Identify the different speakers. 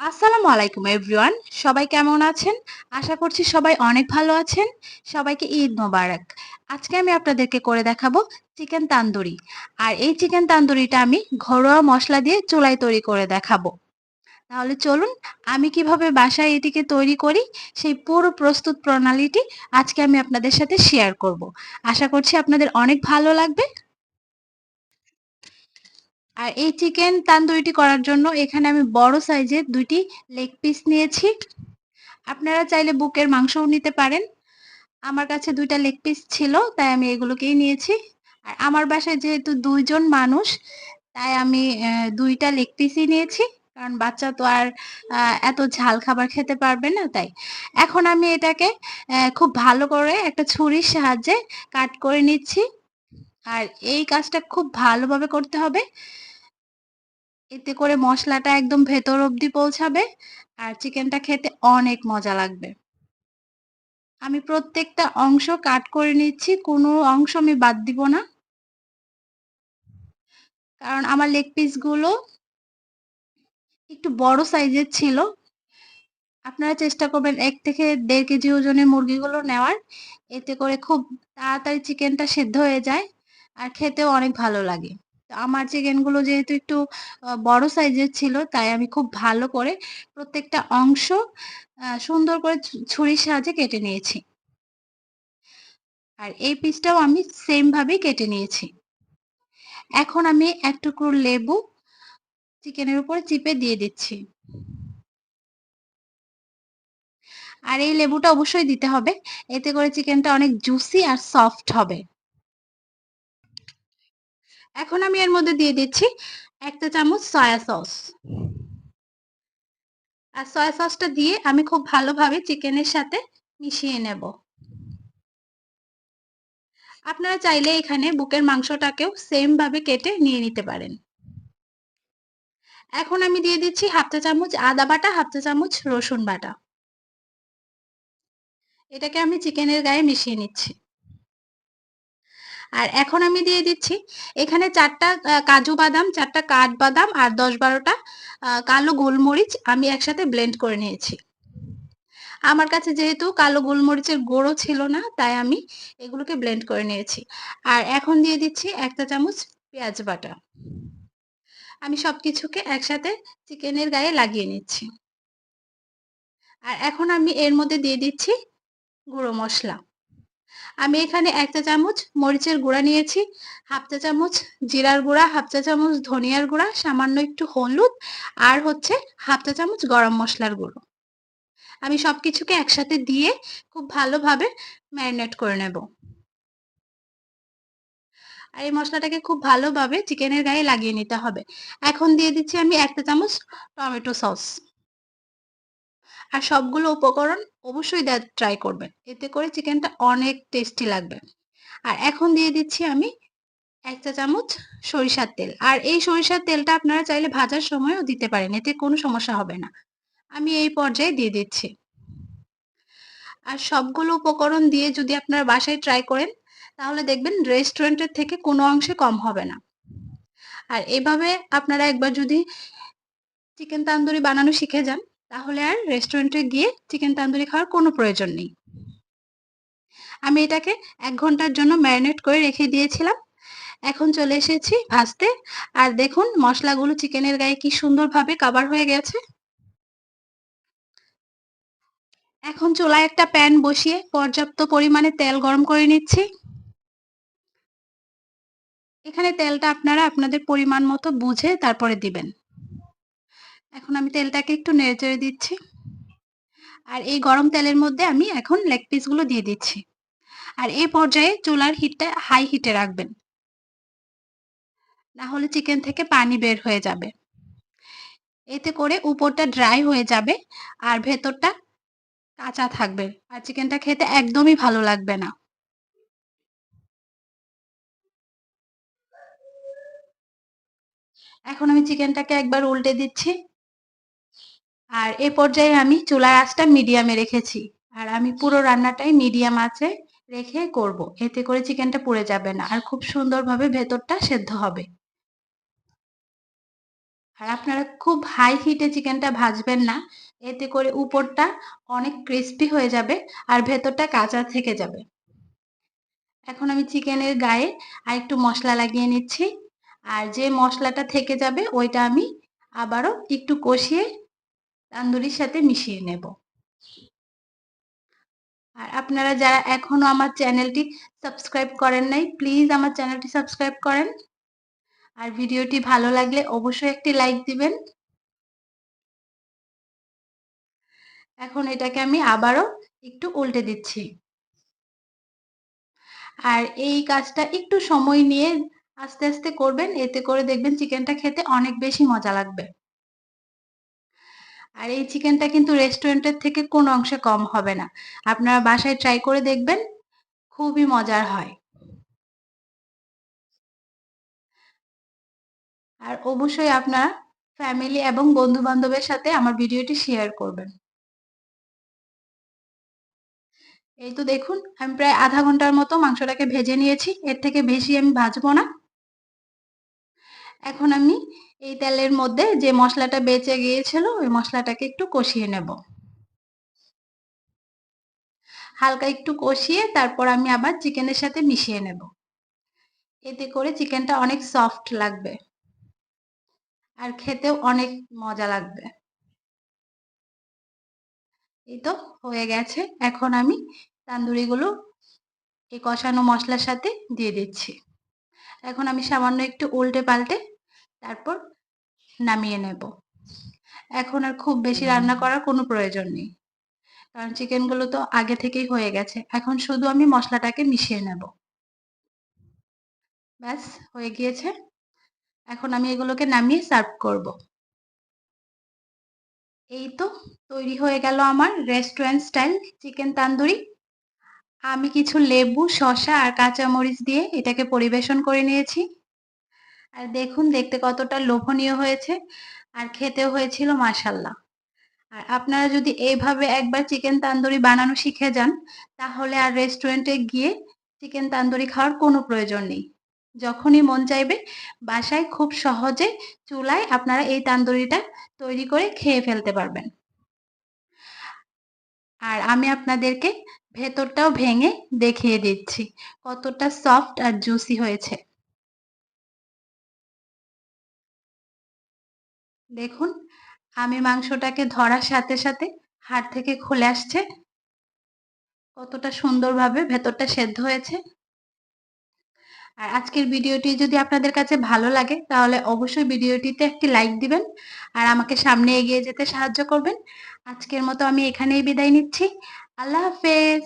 Speaker 1: আসসালামু আলাইকুম এভরিওয়ান সবাই কেমন আছেন? আশা করছি সবাই অনেক ভালো আছেন। সবাইকে ঈদ মোবারক। আজকে আমি আপনাদেরকে করে দেখাবো চিকেন তান্দুরি। আর এই চিকেন তান্দুরিটা আমি ঘরোয়া মশলা দিয়ে চুলায় তৈরি করে দেখাবো। তাহলে চলুন, আমি কীভাবে বাসায় এটিকে তৈরি করি, সেই পুরো প্রস্তুত প্রণালীটি আজকে আমি আপনাদের সাথে শেয়ার করব। আশা করছি আপনাদের অনেক ভালো লাগবে। আর এই চিকেন তান্দুরিটি করার জন্য এখানে আমি বড় সাইজের দুইটি লেগ পিস নিয়েছি। আপনারা চাইলে বুকের মাংসও নিতে পারেন। আমার কাছে দুইটা লেগ পিস ছিল, তাই আমি এগুলোকেই নিয়েছি। আর আমার বাসায় যেহেতু দুইজন মানুষ, তাই আমি দুইটা লেগ পিসই নিয়েছি। কারণ বাচ্চা তো আর এত ঝাল খাবার খেতে পারবে না, তাই। এখন আমি এটাকে খুব ভালো করে একটা ছুরির সাহায্যে কাট করে নিচ্ছি। আর এই কাজটা খুব ভালোভাবে করতে হবে। এতে করে মশলাটা একদম ভেতর অবধি পৌঁছাবে আর চিকেনটা খেতে অনেক মজা লাগবে। আমি প্রত্যেকটা অংশ কাট করে নিচ্ছি, কোনো অংশ আমি বাদ দিব না। কারণ আমার লেগ পিসগুলো একটু বড় সাইজের ছিল। আপনারা চেষ্টা করবেন এক থেকে দেড় কেজি ওজনের মুরগিগুলো নেওয়ার। এতে করে খুব তাড়াতাড়ি চিকেনটা সেদ্ধ হয়ে যায়। আর খেতেও অনেক ভালো লাগে। আমার চিকেনগুলো যেহেতু একটু বড় সাইজের ছিল, তাই আমি খুব ভালো করে প্রত্যেকটা অংশ সুন্দর করে ছুরির সাহায্যে কেটে নিয়েছি। আর এই পিসটাও আমি সেম ভাবেই কেটে নিয়েছি। এখন আমি এক টুকরো লেবু চিকেনের উপরে চিপে দিয়ে দিচ্ছি। আর এই লেবুটা অবশ্যই দিতে হবে, এতে করে চিকেনটা অনেক জুসি আর সফট হবে। এখন আমি এর মধ্যে দিয়ে দিচ্ছি একটা চামচ সয়া সস আর সয়া সসটা দিয়ে আমি খুব ভালোভাবে চিকেনের সাথে মিশিয়ে নেব। আপনারা চাইলে এখানে বুকের মাংসটাকেও সেম ভাবে কেটে নিয়ে নিতে পারেন। এখন আমি দিয়ে দিচ্ছি হাফ চা চামচ আদা বাটা, হাফ চা চামচ রসুন বাটা। এটাকে আমি চিকেনের গায়ে মিশিয়ে নিচ্ছি। আর এখন আমি দিয়ে দিচ্ছি, এখানে চারটা কাজু বাদাম, চারটা কাঠ বাদাম আর দশ বারোটা কালো গোলমরিচ আমি একসাথে ব্লেন্ড করে নিয়েছি। আমার কাছে যেহেতু কালো গোলমরিচের গুঁড়ো ছিল না, তাই আমি এগুলোকে ব্লেন্ড করে নিয়েছি। আর এখন দিয়ে দিচ্ছি একটা চামচ পেঁয়াজ বাটা। আমি সব কিছুকে একসাথে চিকেনের গায়ে লাগিয়ে নিচ্ছি। আর এখন আমি এর মধ্যে দিয়ে দিচ্ছি গুঁড়ো মশলা। আমি এখানে এক চা চামচ মরিচের গুঁড়া নিয়েছি, হাফ চা চামচ জিরার গুঁড়া, হাফ চা চামচ ধনিয়ার গুঁড়া, সামান্য একটু হলুদ আর হচ্ছে হাফ চা চামচ গরম মশলার গুঁড়ো। আমি সব কিছুকে একসাথে দিয়ে খুব ভালোভাবে ম্যারিনেট করে নেব। আর এই মশলাটাকে খুব ভালোভাবে চিকেনের গায়ে লাগিয়ে নিতে হবে। এখন দিয়ে দিচ্ছি আমি একটা চামচ টমেটো সস। আর সবগুলো উপকরণ অবশ্যই দেওয়ার ট্রাই করবেন। এতে করে চিকেনটা অনেক টেস্টি লাগবে। আর এখন দিয়ে দিচ্ছি আমি এক চা চামচ সরিষার তেল। আর এই সরিষার তেলটা আপনারা চাইলে ভাজার সময়ও দিতে পারেন, এতে কোনো সমস্যা হবে না। আমি এই পর্যায়ে দিয়ে দিচ্ছি। আর সবগুলো উপকরণ দিয়ে যদি আপনারা বাসায় ট্রাই করেন, তাহলে দেখবেন রেস্টুরেন্টের থেকে কোনো অংশে কম হবে না। আর এভাবে আপনারা একবার যদি চিকেন তান্দুরি বানানো শিখে যান তাহলে আর রেস্টুরেন্টে গিয়ে চিকেন তান্দুরি খাওয়ার কোনো প্রয়োজন নেই। আমি এটাকে এক ঘণ্টার জন্য ম্যারিনেট করে রেখে দিয়েছিলাম। এখন চলে এসেছি ভাজতে। আর দেখুন, মশলাগুলো চিকেনের গায়ে কি সুন্দরভাবে কাবার হয়ে গেছে। এখন চুলায় একটা প্যান বসিয়ে পর্যাপ্ত পরিমাণে তেল গরম করে নিচ্ছি। এখানে তেলটা আপনারা আপনাদের পরিমাণ মতো বুঝে তারপরে দিবেন। এখন আমি তেলটাকে একটু নেড়ে দিচ্ছি। আর এই গরম তেলের মধ্যে আমি এখন লেগ পিসগুলো দিয়ে দিচ্ছি। আর এই পর্যায়ে চুলার হিটটা হাই হিটে রাখবেন। না হলে চিকেন থেকে পানি বের হয়ে যাবে। এতে করে উপরটা ড্রাই হয়ে যাবে আর ভেতরটা কাঁচা থাকবে। আর চিকেনটা খেতে একদমই ভালো লাগবে না। এখন আমি চিকেনটাকে একবার উল্টে দিচ্ছি। আর এ পর্যায়ে আমি চুলার আঁচটা মিডিয়ামে রেখেছি। আর আমি পুরো রান্নাটাই মিডিয়াম আছে রেখে করব। এতে করে চিকেনটা পুড়ে যাবে না। আর খুব সুন্দরভাবে ভেতরটা সেদ্ধ হবে। আর আপনারা খুব হাই হিটে চিকেনটা ভাজবেন না। এতে করে উপরটা অনেক ক্রিস্পি হয়ে যাবে আর ভেতরটা কাঁচা থেকে যাবে। এখন আমি চিকেনের গায়ে আর একটু মশলা লাগিয়ে নিচ্ছি। আর যে মশলাটা থেকে যাবে, ওইটা আমি আবারও একটু কষিয়ে তান্দুরির সাথে মিশিয়ে নেব। আর আপনারা যারা এখনও আমার চ্যানেলটি সাবস্ক্রাইব করেন নাই, প্লিজ আমার চ্যানেলটি সাবস্ক্রাইব করেন। আর ভিডিওটি ভালো লাগলে অবশ্যই একটি লাইক দিবেন। এখন এটাকে আমি আবারও একটু উল্টে দিচ্ছি। আর এই কাজটা একটু সময় নিয়ে আস্তে আস্তে করবেন, এতে করে দেখবেন চিকেনটা খেতে অনেক বেশি মজা লাগবে। আর এই চিকেনটা কিন্তু রেস্টুরেন্টের থেকে কোনো অংশে কম হবে না। আপনারা বাসায় ট্রাই করে দেখবেন, খুবই মজার হয়। আর অবশ্যই আপনারা ফ্যামিলি এবং বন্ধু বান্ধবের সাথে আমার ভিডিওটি শেয়ার করবেন। এই তো দেখুন, আমি প্রায় আধা ঘণ্টার মতো মাংসটাকে ভেজে নিয়েছি। এর থেকে বেশি আমি ভাজবো না। এখন আমি এই তেলের মধ্যে যে মশলাটা বেঁচে গিয়েছিল, ওই মশলাটাকে একটু কষিয়ে নেব। হালকা একটু কষিয়ে তারপর আমি আবার চিকেনের সাথে মিশিয়ে নেব। এতে করে চিকেনটা অনেক সফট লাগবে আর খেতেও অনেক মজা লাগবে। এই তো হয়ে গেছে। এখন আমি তান্দুরিগুলো এই কষানো মশলার সাথে দিয়ে দিচ্ছি। এখন আমি সামান্য একটু উল্টে পাল্টে তারপর নামিয়ে নেব। এখন আর খুব বেশি রান্না করার কোনো প্রয়োজন নেই। কারণ চিকেনগুলো তো আগে থেকেই হয়ে গেছে। এখন শুধু আমি মশলাটাকে মিশিয়ে নেব। ব্যাস হয়ে গিয়েছে। এখন আমি এগুলোকে নামিয়ে সার্ভ করব। এই তো তৈরি হয়ে গেল আমার রেস্টুরেন্ট স্টাইল চিকেন তান্দুরি। আমি কিছু লেবু, শসা আর কাঁচামরিচ দিয়ে এটাকে পরিবেশন করে নিয়েছি। আর দেখুন, দেখতে কতটা লোভনীয় হয়েছে আর খেতেও হয়েছিল মাসাল্লাহ আর আপনারা যদি এইভাবে একবার চিকেন তান্দুরি বানানো শিখে যান, তাহলে আর রেস্টুরেন্টে গিয়ে চিকেন তান্দুরি খাওয়ার কোনো প্রয়োজন নেই। যখনই মন চাইবে, বাসায় খুব সহজে চুলায় আপনারা এই তান্দুরিটা তৈরি করে খেয়ে ফেলতে পারবেন। আর আমি আপনাদেরকে ভেতরটাও ভেঙে দেখিয়ে দিচ্ছি। কতটা সফট আর জুসি হয়েছে। দেখুন, আমি মাংসটাকে ধরার সাথে সাথে হাড় থেকে খুলে আসছে। কতটা সুন্দরভাবে ভেতরটা সেদ্ধ হয়েছে। আর আজকের ভিডিওটি যদি আপনাদের কাছে ভালো লাগে, তাহলে অবশ্যই ভিডিওটিতে একটি লাইক দিবেন আর আমাকে সামনে এগিয়ে যেতে সাহায্য করবেন। আজকের মতো আমি এখানেই বিদায় নিচ্ছি। আল্লাহ হাফেজ।